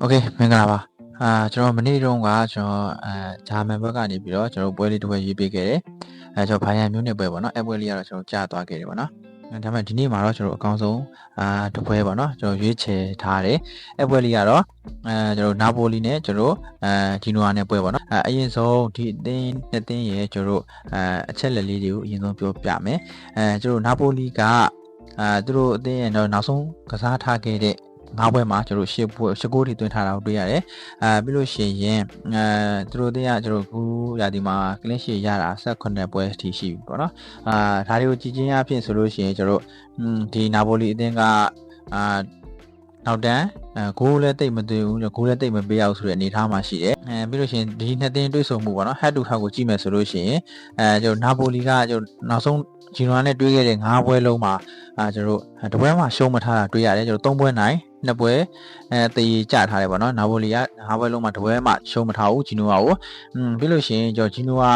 โอเคမင်္ဂလာပါအာကျွန်တော်မနေ့တုန်းကကျွန်တော်အဲဂျာမန်ဘက်ကနေပြီးတော့ကျွန်တော်ပွဲလေးတစ်ပွဲရေးပေးခဲ့တယ်အဲကျွန်တော်ဘိုင်ယန်မျိုးနဲ့ပွဲပေါ့နော်အဲပွဲလေးကတော့ကျွန်တော်ကြာသွားခဲ့တယ်ပေါ့နော်အဲဒါပေမဲ့ဒီနေ့မှာတော့ကျွန်တော်အကောင်းဆုံးအာတစ်ပွဲပေါ့နော်ကျွန်တော်ရွေးချယ်ထားတယ်အဲပွဲလေးကတော့အဲကျွန်တော်နာပိုလီနဲ့ကျွန်တော်အဲဂျီနိုယာနဲ့ပွဲပေါ့နော်အဲအရင်ဆုံးဒီအသင်းနှစ်သင်းရဲ့ကျွန်တော်အဲအချက်လက်လေးတွေကိုအရင်ဆုံးပြောပြမယ်အဲကျွန်တော်နာပိုလီကအာသူတို့အသင်းရဲ့နောက်ဆုံးကစားထားခဲ့တဲ့ ငါးဘွဲမှာကျွန်တော်ရှစ်ဘွဲရှစ်ကိုးတွေတွင်းထားတာကိုတွေ့ရတယ်။အာပြီးလို့ရှိရင်အဲသူတို့တွေကကျွန်တော်ကူရာဒီမှာကလင်းရှီရတာ18ပွဲအထိရှိပြီပေါ့နော်။အာဒါတွေကိုကြည်ချင်းအဖြစ်ဆိုလို့ရှိရင်ကျွန်တော်ဒီနာပိုလီအသင်းကအာနောက်တန်းအဲဂိုးလည်းတိတ်မသွင်းဘူးဂိုးလည်းတိတ်မပေးအောင်ဆိုတဲ့အနေအထားမှာရှိတယ်။အဲပြီးလို့ရှိရင်ဒီနှစ်သင်းတွေ့ဆုံမှုပေါ့နော် head to head ကိုကြည့်မယ်ဆိုလို့ရှိရင်အဲကျွန်တော်နာပိုလီကကျွန်တော်နောက်ဆုံးဂျီနိုနဲ့တွေ့ခဲ့တဲ့၅ပွဲလုံးမှာအာကျွန်တော်တပွဲမှာရှုံးမထားတာတွေ့ရတယ်ကျွန်တော်၃ပွဲနိုင် နှစ်ပွဲအဲတည်ကြထားတယ်ပေါ့နော်နာပိုလီက၅ပွဲလုံးမှာတပွဲမှရှုံးမထားဘူးဂျီနိုဝါကိုอืมပြီးလို့ရှိရင်ကျွန်တော်ဂျီနိုဝါ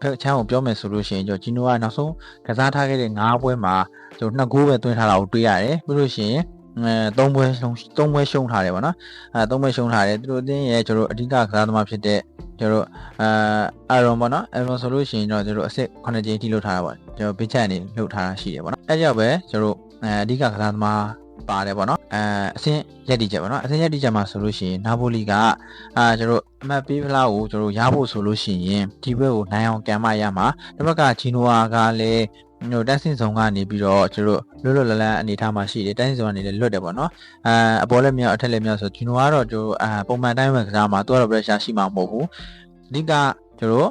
ဖက်ချမ်းကိုပြောမယ်ဆိုလို့ရှိရင်ကျွန်တော်ဂျီနိုဝါနောက်ဆုံးကစားထားခဲ့တဲ့၅ပွဲမှာကျွန်တော်နှစ်ဂိုးပဲသွင်းထားတာကိုတွေ့ရတယ်ပြီးလို့ရှိရင်အဲသုံးပွဲရှုံးသုံးပွဲရှုံးထားတယ်ပေါ့နော်အဲသုံးပွဲရှုံးထားတယ်သူတို့အတင်းရဲ့ကျွန်တော်အဓိကကစားသမားဖြစ်တဲ့ကျွန်တော်အာအာရွန်ပေါ့နော်အာရွန်ဆိုလို့ရှိရင်တော့ကျွန်တော်အစ်စ်9ကြိမ်ထိလှုပ်ထားတာပေါ့ကျွန်တော်ဘစ်ချက်အနေလှုပ်ထားတာရှိတယ်ပေါ့နော်အဲကြောင့်ပဲကျွန်တော်အဲအဓိကကစားသမား ပါတယ်ပေါ့နော်အဲအဆင့်ရက်တီချက်ပေါ့နော်အဆင့်ရက်တီချက်မှာဆိုလို့ရှိရင်နာပိုလီကအာကျွန်တော်အမတ်ပေးဖလားကိုကျွန်တော်ရဖို့ဆိုလို့ရှိရင်ဒီဘက်ကိုနိုင်အောင်ကံမရမှာဒီဘက်ကဂျီနိုဝါကလည်းဟိုတက်ဆင်ဆောင်ကနေပြီးတော့ကျွန်တော်လွတ်လွတ်လပ်လပ်အနေထားမှာရှိတယ်တက်ဆင်ဆောင်ကနေလည်းလွတ်တယ်ပေါ့နော်အဲအပေါ်လည်းမြောက်အထက်လည်းမြောက်ဆိုဂျီနိုကတော့ကျွန်တော်အာပုံမှန်တိုင်းပဲကစားမှာသူကတော့ pressure ရှိမှာမဟုတ်ဘူးအဓိကကျွန်တော်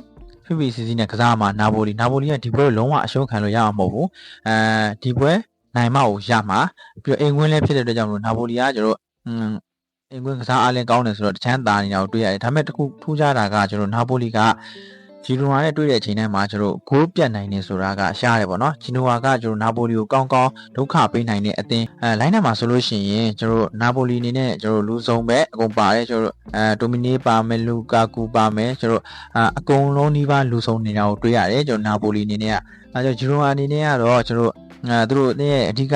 FBCC နဲ့ကစားမှာနာပိုလီနာပိုလီကဒီပွဲလုံးဝအရှုံးခံလို့ရမှာမဟုတ်ဘူးအဲဒီပွဲ နိုင်မကိုရမှာပြီးတော့အိမ်ကွင်းလည်းဖြစ်တဲ့အတွက်ကြောင့်မလို့နာပိုလီကကျွန်တော်อืมအိမ်ကွင်းကစားအားလည်းကောင်းတယ်ဆိုတော့တချမ်းသာနေတာကိုတွေ့ရတယ်ဒါပေမဲ့တခုထူးခြားတာကကျွန်တော်နာပိုလီကဂျီနိုဝါနဲ့တွေ့တဲ့အချိန်တိုင်းမှာကျွန်တော်ဂိုးပြတ်နိုင်နေဆိုတာကရှားတယ်ပေါ့နော်ဂျီနိုဝါကကျွန်တော်နာပိုလီကိုကောင်းကောင်းဒုက္ခပေးနိုင်တဲ့အသင်းအဲလိုင်းနာမှာဆိုလို့ရှိရင်ကျွန်တော်နာပိုလီအနေနဲ့ကျွန်တော်လူဆုံးပဲအကုန်ပါတယ်ကျွန်တော်အဲဒိုမီနီပါမယ်လူကာကူပါမယ်ကျွန်တော်အကုန်လုံးနှီးပါလူဆုံးနေတာကိုတွေ့ရတယ်ကျွန်တော်နာပိုလီအနေနဲ့ကအဲကျွန်တော်ဂျီနိုဝါအနေနဲ့ကတော့ကျွန်တော် အဲသူတို့အသင်းရဲ့အဓိက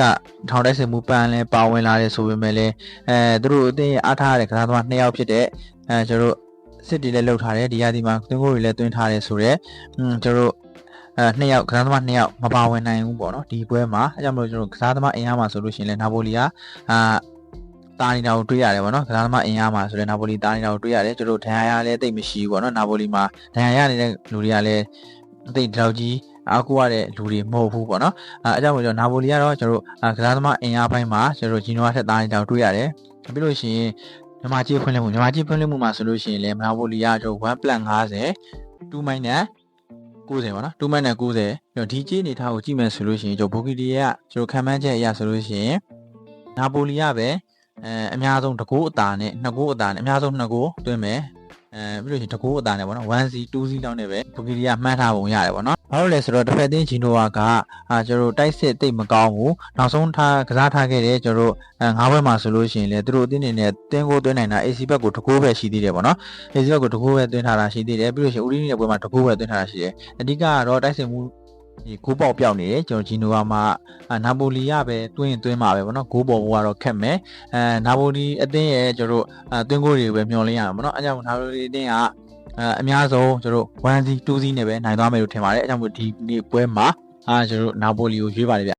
ထောင်တိုက်စစ်မှုပန်းလဲပါဝင်လာတယ်ဆိုပေမဲ့လည်းအဲသူတို့အသင်းရဲ့အားထားရတဲ့ကစားသမားနှစ်ယောက်ဖြစ်တဲ့အဲကျွန်တော်စစ်တီလည်းလှုပ်ထားတယ်ဒီရာဒီမှာသွင်းကိုတွေလည်းသွင်းထားတယ်ဆိုတော့อืมကျွန်တော်အဲနှစ်ယောက်ကစားသမားနှစ်ယောက်မပါဝင်နိုင်ဘူးပေါ့နော်ဒီပွဲမှာအဲကြောင့်မလို့ကျွန်တော်ကစားသမားအင်အားမှာဆိုလို့ရှိရင်လည်းနာပိုလီကအာတာနေတာကိုတွေ့ရတယ်ပေါ့နော်ကစားသမားအင်အားမှာဆိုလည်းနာပိုလီတာနေတာကိုတွေ့ရတယ်ကျွန်တော်ဒဏ်ရာရလည်းတိတ်မရှိဘူးပေါ့နော်နာပိုလီမှာဒဏ်ရာရနေတဲ့လူတွေကလည်းတိတ်ဒီလောက်ကြီး အားကိုရတဲ့လူတွေမဟုတ်ဘူးပေါ့နော်အဲအကြောင်းမို့ကျွန်တော်နာပိုလီကတော့ကျွန်တော်ကစားသမားအင်အားပိုင်းမှာကျွန်တော်ဂျီနိုဝါထက်သားနေတာကိုတွေ့ရတယ်ပြီးလို့ရှိရင်မြန်မာကြီးဖွင့်လှစ်မှုမြန်မာကြီးဖွင့်လှစ်မှုမှာဆိုလို့ရှိရင်လည်းနာပိုလီကကျွန်တော်1 +50 2 minus 90ပေါ့နော်2 minus 90ပြီးတော့ဒီကြီးအနေထားကိုကြည့်မယ်ဆိုလို့ရှိရင်ကျွန်တော်ဘိုကီတီရဲ့ကျွန်တော်ခံမှန်းချက်အရဆိုလို့ရှိရင်နာပိုလီကပဲအဲအများဆုံးတကူအတာနဲ့နှစ်ကူအတာနဲ့အများဆုံးနှစ်ကူတွင်းမယ်အဲပြီးလို့ရှိရင်တကူအတာနဲ့ပေါ့နော် 1C 2C လောက်နဲ့ပဲဘိုကီတီကမှန်းထားပုံရတယ်ပေါ့နော် ဘာလို့လဲဆိုတော့တစ်ဖက်တင်းဂျီနိုဝါကအာကျွန်တော်တိုက်စစ်တိတ်မကောင်းဘူးနောက်ဆုံးထားကစားထားခဲ့တဲ့ကျွန်တော်အဲငါးဘက်မှာဆိုလို့ရှိရင်လေသူတို့အတင်းနေနဲ့တင်းကိုသွင်းနိုင်တာ AC ဘက်ကိုတကိုးပဲရှိသေးတယ်ပေါ့နော် AC ဘက်ကိုတကိုးပဲသွင်းထားတာရှိသေးတယ်ပြီးလို့ရှိရင်ဦးရီနီရဲ့ပွဲမှာတကိုးပဲသွင်းထားတာရှိတယ်အဓိကကတော့တိုက်စစ်မှုဒီဂိုးပေါက်ပြောက်နေတယ်ကျွန်တော်ဂျီနိုဝါမှာနာပိုလီရပဲတွင်းတွင်းမှာပဲဗောနော်ဂိုးပေါ်ဘိုးကတော့ခက်မယ်အဲနာပိုလီအသင်းရဲ့ကျွန်တော်တွင်းဂိုးတွေပဲမျှော်လင့်ရမှာဗောနော်အဲကြောင့်နာပိုလီအသင်းက အဲအများဆုံးကျွန်တော် 1C 2C နဲ့ပဲနိုင်သွားမယ်လို့ထင်ပါတယ်အဲကြောင့်မို့ဒီနေ့ပွဲမှာအာကျွန်တော်နာပိုလီကိုရွေးပါတယ်ဗျ